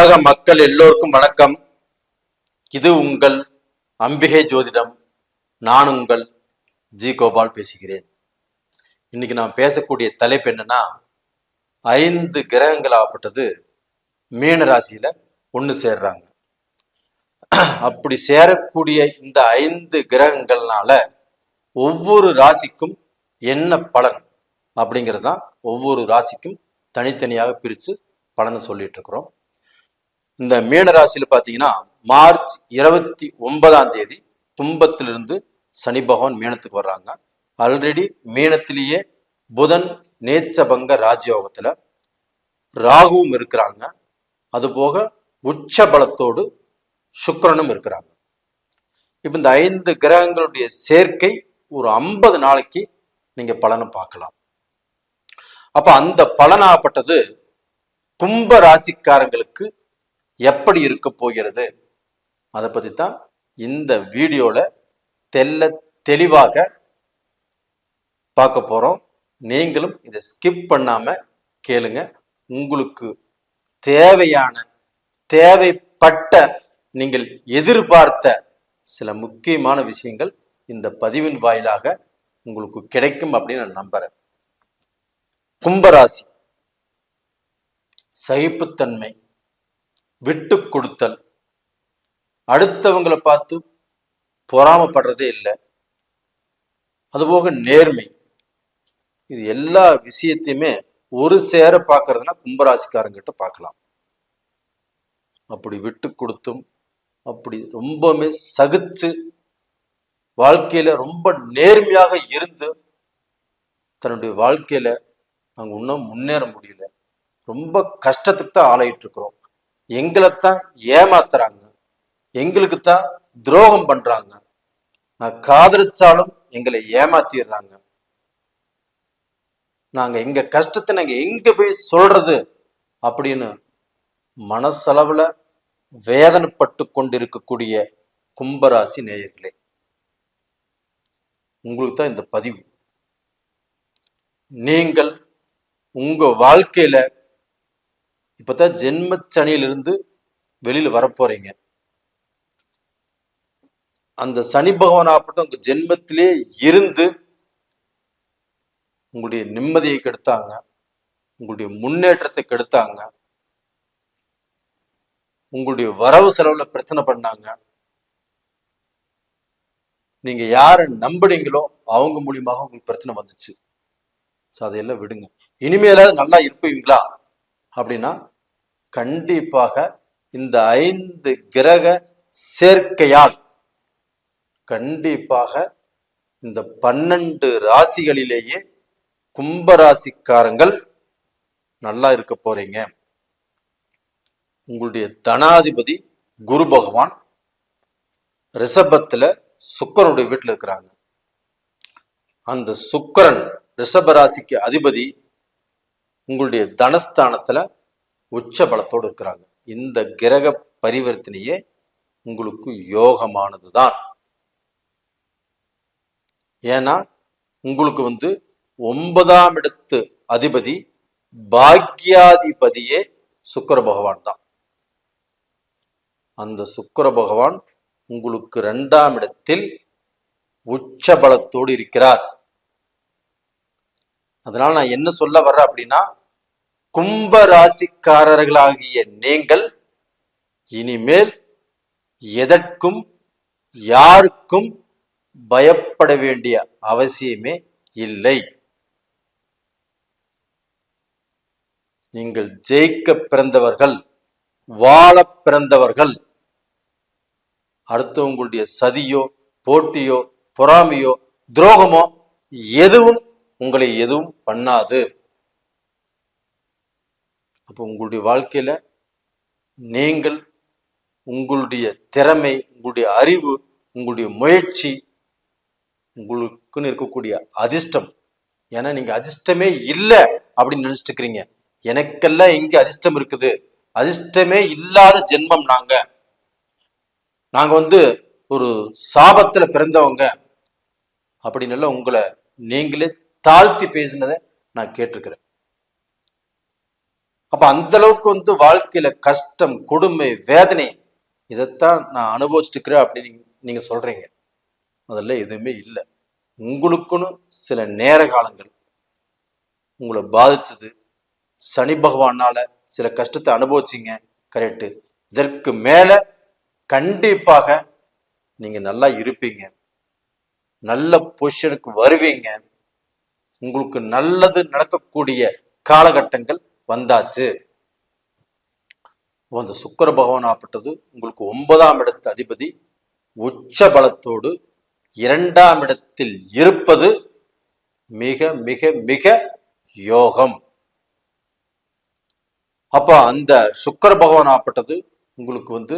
உலக மக்கள் எல்லோருக்கும் வணக்கம். இது உங்கள் அம்பிகை ஜோதிடம். நான் உங்கள் ஜி கோபால் பேசுகிறேன். இன்னைக்கு நான் பேசக்கூடிய தலைப்பு என்னன்னா ஐந்து கிரகங்கள் ஆகப்பட்டது. மீன ராசியில ஒன்று சேர்றாங்க. அப்படி சேரக்கூடிய இந்த ஐந்து கிரகங்கள்னால ஒவ்வொரு ராசிக்கும் என்ன பலன் அப்படிங்கிறது தான் ஒவ்வொரு ராசிக்கும் தனித்தனியாக பிரித்து பலனை சொல்லிட்டு இருக்கிறோம். இந்த மீன ராசியில பார்த்தீங்கன்னா மார்ச் இருபத்தி ஒன்பதாம் தேதி தும்பத்திலிருந்து சனி பகவான் மீனத்துக்கு வர்றாங்க. ஆல்ரெடி மீனத்திலேயே புதன் நேச்சபங்க ராஜயோகத்துல ராகுவும் இருக்கிறாங்க. அதுபோக உச்ச பலத்தோடு சுக்கிரனும் இருக்கிறாங்க. இப்போ இந்த ஐந்து கிரகங்களுடைய சேர்க்கை ஒரு ஐம்பது நாளைக்கு நீங்க பலனை பார்க்கலாம். அப்ப அந்த பலனாகப்பட்டது கும்ப ராசிக்காரங்களுக்கு எப்படி இருக்க போகிறது? அதை பத்தி தான் இந்த வீடியோல தெல்ல தெளிவாக பார்க்க போறோம். நீங்களும் இதை ஸ்கிப் பண்ணாம கேளுங்க. உங்களுக்கு தேவையான தேவைப்பட்ட நீங்கள் எதிர்பார்த்த சில முக்கியமான விஷயங்கள் இந்த பதிவின் வாயிலாக உங்களுக்கு கிடைக்கும் அப்படின்னு நான் நம்புறேன். கும்பராசி. சகிப்புத்தன்மை. விட்டு கொடுத்தல். அடுத்தவங்களை பார்த்து பொறாமப்படுறதே இல்லை. அதுபோக நேர்மை. இது எல்லா விஷயத்தையுமே ஒரு சேர பார்க்கறதுனா கும்பராசிக்காரங்கிட்ட பார்க்கலாம். அப்படி விட்டு கொடுத்தும் அப்படி ரொம்பவுமே சகிச்சு வாழ்க்கையில ரொம்ப நேர்மையாக இருந்து தன்னுடைய வாழ்க்கையில நாங்கள் இன்னும் முன்னேற முடியல. ரொம்ப கஷ்டத்துக்கு தான் ஆளாயிட்டு இருக்கிறோம். எங்களைத்தான் ஏமாத்துறாங்க. எங்களுக்கு தான் துரோகம் பண்றாங்க. நான் காதலிச்சாலும் எங்களை ஏமாத்திடுறாங்க. நாங்க எங்க கஷ்டத்தை நாங்க எங்க போய் சொல்றது அப்படின்னு மனசளவுல வேதனைப்பட்டு கொண்டிருக்கக்கூடிய கும்பராசி நேயர்களே உங்களுக்கு தான் இந்த பதிவு. நீங்கள் உங்க வாழ்க்கையில இப்பதான் ஜென்மச்சனியிலிருந்து வெளியில வரப்போறீங்க. அந்த சனி பகவான் ஆகப்பட்ட உங்க ஜென்மத்திலே இருந்து உங்களுடைய நிம்மதியை கெடுத்தாங்க. உங்களுடைய முன்னேற்றத்தை கெடுத்தாங்க. உங்களுடைய வரவு செலவுல பிரச்சனை பண்ணாங்க. நீங்க யாரை நம்புனீங்களோ அவங்க மூலியமாக உங்களுக்கு பிரச்சனை வந்துச்சு. ஸோ அதையெல்லாம் விடுங்க. இனிமேலாவது நல்லா இருப்பீங்களா? அப்படின்னா கண்டிப்பாக இந்த ஐந்து கிரக சேர்க்கையால் கண்டிப்பாக இந்த பன்னெண்டு ராசிகளிலேயே கும்பராசிக்காரங்கள் நல்லா இருக்க போறீங்க. உங்களுடைய தனாதிபதி குரு பகவான் ரிஷபத்துல சுக்கரனுடைய வீட்டில் இருக்கிறாங்க. அந்த சுக்கரன் ரிஷபராசிக்கு அதிபதி உங்களுடைய தனஸ்தானத்துல உச்ச பலத்தோடு இருக்கிறாங்க. இந்த கிரக பரிவர்த்தனையே உங்களுக்கு யோகமானதுதான். ஏன்னா உங்களுக்கு வந்து ஒன்பதாம் இடத்து அதிபதி பாக்யாதிபதியே சுக்கர பகவான் தான். அந்த சுக்கர பகவான் உங்களுக்கு ரெண்டாம் இடத்தில் உச்ச பலத்தோடு இருக்கிறார். அதனால நான் என்ன சொல்ல வர்றேன் அப்படின்னா கும்ப ராசிக்காரர்களாகிய நீங்கள் இனிமேல் எதற்கும் யாருக்கும் பயப்பட வேண்டிய அவசியமே இல்லை. நீங்கள் ஜெயிக்க பிறந்தவர்கள் வாழ பிறந்தவர்கள் அடுத்தவங்களுடைய சதியோ போட்டியோ பொறாமையோ துரோகமோ எதுவும் உங்களை எதுவும் பண்ணாது. அப்போ உங்களுடைய வாழ்க்கையில நீங்கள் உங்களுடைய திறமை உங்களுடைய அறிவு உங்களுடைய முயற்சி உங்களுக்குன்னு இருக்கக்கூடிய அதிர்ஷ்டம். ஏன்னா நீங்க அதிர்ஷ்டமே இல்லை அப்படின்னு நினைச்சிட்டு இருக்கிறீங்க எனக்கெல்லாம் எங்க அதிர்ஷ்டம் இருக்குது? அதிர்ஷ்டமே இல்லாத ஜென்மம் நாங்க. நாங்க வந்து ஒரு சாபத்துல பிறந்தவங்க. அப்படின்னு எல்லாம் உங்களை நீங்களே தாழ்த்தி பேசினதை நான் கேட்டிருக்கிறேன். அப்ப அந்த அளவுக்கு வந்து வாழ்க்கையில கஷ்டம் கொடுமை வேதனை இதைத்தான் நான் அனுபவிச்சுட்டு இருக்கிறேன் அப்படின்னு நீங்க- சொல்றீங்க. அதெல்லாம் எதுவுமே இல்லை. உங்களுக்குன்னு சில நேர காலங்கள் உங்களை பாதிச்சது. சனி பகவானால சில கஷ்டத்தை அனுபவிச்சிங்க கரெக்டு இதற்கு மேல கண்டிப்பாக நீங்க நல்லா இருப்பீங்க. நல்ல பொசிஷனுக்கு வருவீங்க. உங்களுக்கு நல்லது நடக்கக்கூடிய காலகட்டங்கள் வந்தாச்சு. அந்த சுக்கர பகவான் ஆப்பட்டது உங்களுக்கு ஒன்பதாம் இடத்து அதிபதி உச்ச பலத்தோடு இரண்டாம் இடத்தில் இருப்பது மிக மிக மிக யோகம். அப்ப அந்த சுக்கர பகவான் ஆப்பட்டது உங்களுக்கு வந்து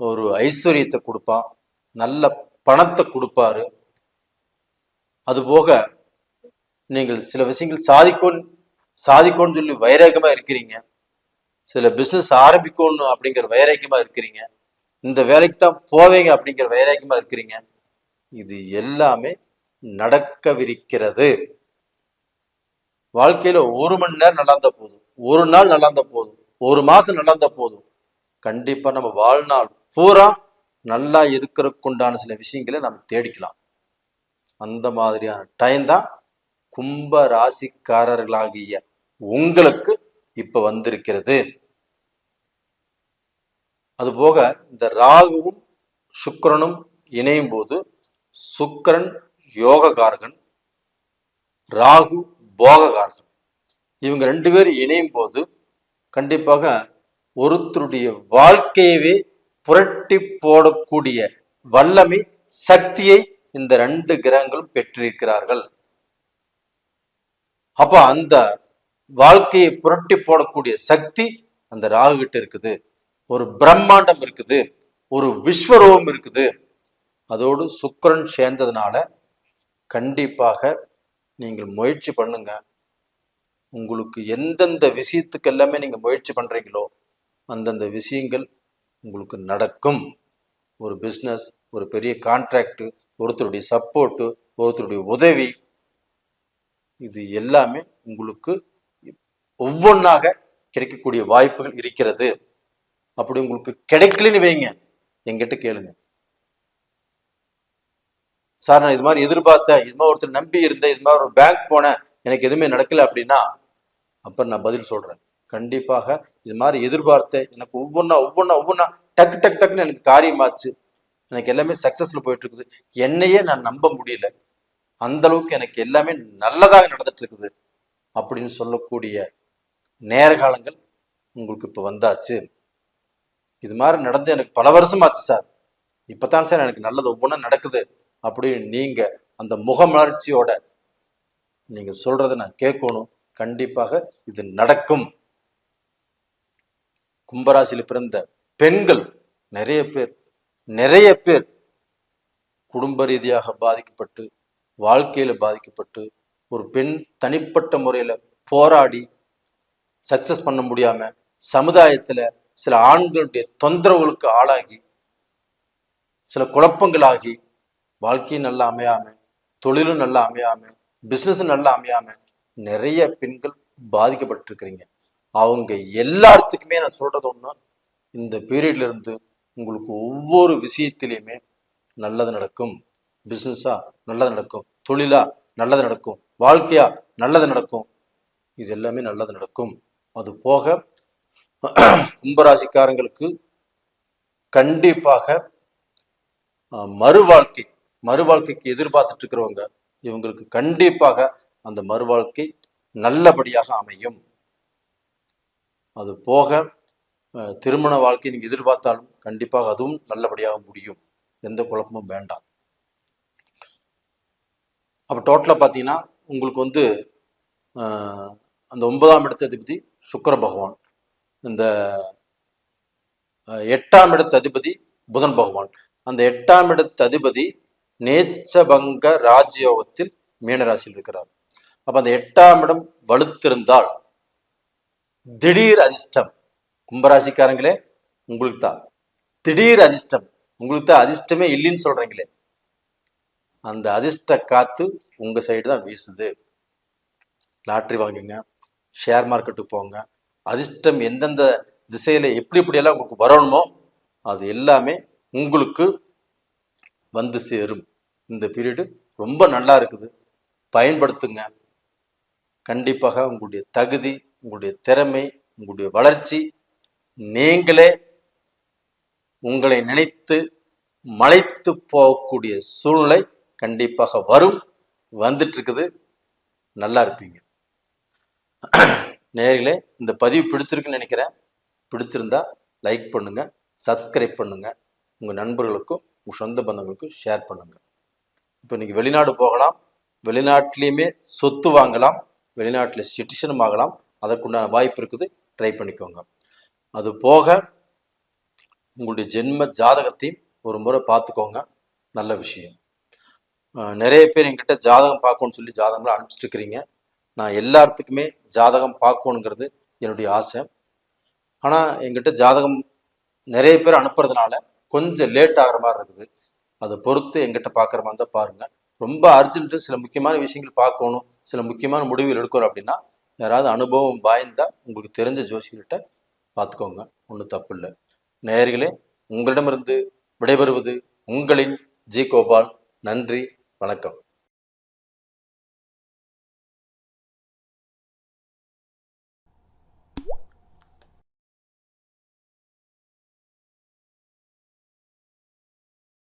ஒரு ஐஸ்வர்யத்தை கொடுப்பான் நல்ல பணத்தை கொடுப்பாரு. அதுபோக நீங்கள் சில விஷயங்கள் சாதிக்கும் சாதிக்கணும்னு சொல்லி வைரேகமா இருக்கிறீங்க. சில பிசினஸ் ஆரம்பிக்கணும் அப்படிங்கிற வைராக்கியமா இருக்கிறீங்க. இந்த வேலைக்கு தான் போவீங்க அப்படிங்கிற வைராக்கியமா இருக்கிறீங்க. இது எல்லாமே நடக்கவிருக்கிறது. வாழ்க்கையில ஒரு மணி நேரம் நடந்தா போதும். ஒரு நாள் நடந்தா போதும். ஒரு மாசம் நடந்தா போதும். கண்டிப்பா நம்ம வாழ்நாள் பூரா நல்லா இருக்கிறதுக்குண்டான சில விஷயங்களை நம்ம தேடிக்கலாம். அந்த மாதிரியான டைம் தான் கும்ப ராசிக்காரர்களாகிய உங்களுக்கு இப்ப வந்திருக்கிறது. அதுபோக இந்த ராகுவும் சுக்கிரனும் இணையும் போது சுக்கிரன் யோககாரகன் ராகு போககாரகன் இவங்க ரெண்டு பேரும் இணையும் போது கண்டிப்பாக ஒருத்தருடைய வாழ்க்கையவே புரட்டி போடக்கூடிய வல்லமை சக்தியை இந்த ரெண்டு கிரகங்களும் பெற்றிருக்கிறார்கள். அப்போ அந்த வாழ்க்கையை புரட்டி போடக்கூடிய சக்தி அந்த ராகு கிட்ட இருக்குது. ஒரு பிரம்மாண்டம் இருக்குது. ஒரு விஸ்வரூபம் இருக்குது. அதோடு சுக்கிரன் சேர்ந்ததுனால கண்டிப்பாக நீங்கள் முயற்சி பண்ணுங்க. உங்களுக்கு எந்தெந்த விஷயத்துக்கு எல்லாமே நீங்கள் முயற்சி பண்ணுறீங்களோ அந்தந்த விஷயங்கள் உங்களுக்கு நடக்கும். ஒரு பிஸ்னஸ் ஒரு பெரிய கான்ட்ராக்டு ஒருத்தருடைய சப்போர்ட்டு ஒருத்தருடைய உதவி இது எல்லாமே உங்களுக்கு ஒவ்வொன்றாக கிடைக்கக்கூடிய வாய்ப்புகள் இருக்கிறது. அப்படி உங்களுக்கு கிடைக்கலன்னு வைங்க. எங்கிட்ட கேளுங்க. சார் நான் இது மாதிரி எதிர்பார்த்தேன். இது மாதிரி ஒருத்தர் நம்பி இருந்தேன். இது மாதிரி ஒரு பேங்க் போனேன். எனக்கு எதுவுமே நடக்கல அப்படின்னா அப்ப நான் பதில் சொல்றேன். கண்டிப்பாக இது மாதிரி எதிர்பார்த்தேன். எனக்கு ஒவ்வொன்றா ஒவ்வொன்றா ஒவ்வொன்றா டக்கு டக்கு டக்குன்னு எனக்கு காரியமாச்சு. எனக்கு எல்லாமே சக்சஸ்ல போயிட்டு இருக்குது. என்னையே நான் நம்ப முடியல. அந்த அளவுக்கு எனக்கு எல்லாமே நல்லதாக நடந்துட்டு இருக்குது அப்படின்னு சொல்லக்கூடிய நேரகாலங்கள் உங்களுக்கு இப்போ வந்தாச்சு. இது மாதிரி நடந்து எனக்கு பல வருஷம் ஆச்சு சார் இப்பதான் சார் எனக்கு நல்லது ஒவ்வொன்றும் நடக்குது அப்படின்னு நீங்க அந்த முகமலர்ச்சியோட நீங்க சொல்றதை நான் கேட்கணும். கண்டிப்பாக இது நடக்கும். கும்பராசியில் பிறந்த பெண்கள் நிறைய பேர் நிறைய பேர் குடும்ப ரீதியாக பாதிக்கப்பட்டு வாழ்க்கையில பாதிக்கப்பட்டு ஒரு பெண் தனிப்பட்ட முறையில போராடி சக்சஸ் பண்ண முடியாம சமுதாயத்துல சில ஆண்களுடைய தொந்தரவுகளுக்கு ஆளாகி சில குழப்பங்களாகி வாழ்க்கையும் நல்லா அமையாமல் தொழிலும் நல்லா அமையாம பிசினஸும் நல்லா அமையாம நிறைய பெண்கள் பாதிக்கப்பட்டிருக்கிறீங்க. அவங்க எல்லாத்துக்குமே நான் சொல்றது ஒன்று இந்த பீரியட்ல இருந்து உங்களுக்கு ஒவ்வொரு விஷயத்திலையுமே நல்லது நடக்கும். பிசினஸா நல்லது நடக்கும். தொழிலா நல்லது நடக்கும். வாழ்க்கையா நல்லது நடக்கும். இது எல்லாமே நல்லது நடக்கும். அது போக கும்பராசிக்காரங்களுக்கு கண்டிப்பாக மறுவாழ்க்கை மறுவாழ்க்கைக்கு எதிர்பார்த்துட்டு இருக்கிறவங்க இவங்களுக்கு கண்டிப்பாக அந்த மறு வாழ்க்கை நல்லபடியாக அமையும். அது போக திருமண வாழ்க்கை நீங்கள் எதிர்பார்த்தாலும் கண்டிப்பாக அதுவும் நல்லபடியாக முடியும். எந்த குழப்பமும் வேண்டாம். அப்போ டோட்டலாக பார்த்தீங்கன்னா உங்களுக்கு வந்து அந்த ஒன்பதாம் இடத்த அதிபதி சுக்கர பகவான் இந்த எட்டாம் இடத்த அதிபதி புதன் பகவான். அந்த எட்டாம் இடத்த அதிபதி நேச்சபங்க ராஜயோகத்தில் மீனராசியில் இருக்கிறார். அப்ப அந்த எட்டாம் இடம் வலுத்திருந்தால் திடீர் அதிர்ஷ்டம் கும்பராசிக்காரங்களே உங்களுக்கு தான் திடீர் அதிர்ஷ்டம் உங்களுக்கு தான் அதிர்ஷ்டமே இல்லைன்னு சொல்றீங்களே அந்த அதிர்ஷ்ட காற்று உங்கள் சைடு தான் வீசுது. லாட்ரி வாங்குங்க ஷேர் மார்க்கெட்டுக்கு போங்க. அதிர்ஷ்டம் எந்தெந்த திசையில் எப்படி எப்படியெல்லாம் உங்களுக்கு வரணுமோ அது எல்லாமே உங்களுக்கு வந்து சேரும். இந்த பீரியடு ரொம்ப நல்லா இருக்குது. பயன்படுத்துங்க. கண்டிப்பாக உங்களுடைய தகுதி உங்களுடைய திறமை உங்களுடைய வளர்ச்சி நீங்களே உங்களை நினைத்து மலைத்து போகக்கூடிய சூழ்நிலை கண்டிப்பாக வரும். வந்துட்டு இருக்குது நல்லா இருப்பீங்க. நேர்களே இந்த பதிவு பிடிச்சிருக்குன்னு நினைக்கிறேன். பிடிச்சிருந்தா லைக் பண்ணுங்க சப்ஸ்கிரைப் பண்ணுங்க. உங்க நண்பர்களுக்கும் உங்க சொந்த பந்தங்களுக்கும் ஷேர் பண்ணுங்க. இப்போ நீங்க வெளிநாடு போகலாம். வெளிநாட்டிலையுமே சொத்து வாங்கலாம். வெளிநாட்டில் சிட்டிசனும் ஆகலாம். அதற்குண்டான வாய்ப்பு இருக்குது. ட்ரை பண்ணிக்கோங்க. அது போக உங்களுடைய ஜென்ம ஜாதகத்தையும் ஒரு முறை பார்த்துக்கோங்க. நல்ல விஷயம். நிறைய பேர் என்கிட்ட ஜாதகம் பார்க்கணும்னு சொல்லி ஜாதகங்களை அனுப்பிச்சிட்டு இருக்கிறீங்க நான் எல்லாத்துக்குமே ஜாதகம் பார்க்கணுங்கிறது என்னுடைய ஆசை. ஆனால் என்கிட்ட ஜாதகம் நிறைய பேர் அனுப்புறதுனால கொஞ்சம் லேட் ஆகிற மாதிரி இருக்குது. அதை பொறுத்து எங்கிட்ட பார்க்குற மாதிரி தான் பாருங்கள் ரொம்ப அர்ஜென்ட்டு சில முக்கியமான விஷயங்கள் பார்க்கணும் சில முக்கியமான முடிவுகள் எடுக்கிறோம் அப்படின்னா யாராவது அனுபவம் பாய்ந்தால் உங்களுக்கு தெரிஞ்ச ஜோசியர்கிட்ட பார்த்துக்கோங்க. ஒன்றும் தப்பு இல்லை. நேயர்களே உங்களிடமிருந்து விடைபெறுவது உங்களின் ஜி கோபால். நன்றி. வணக்கம்.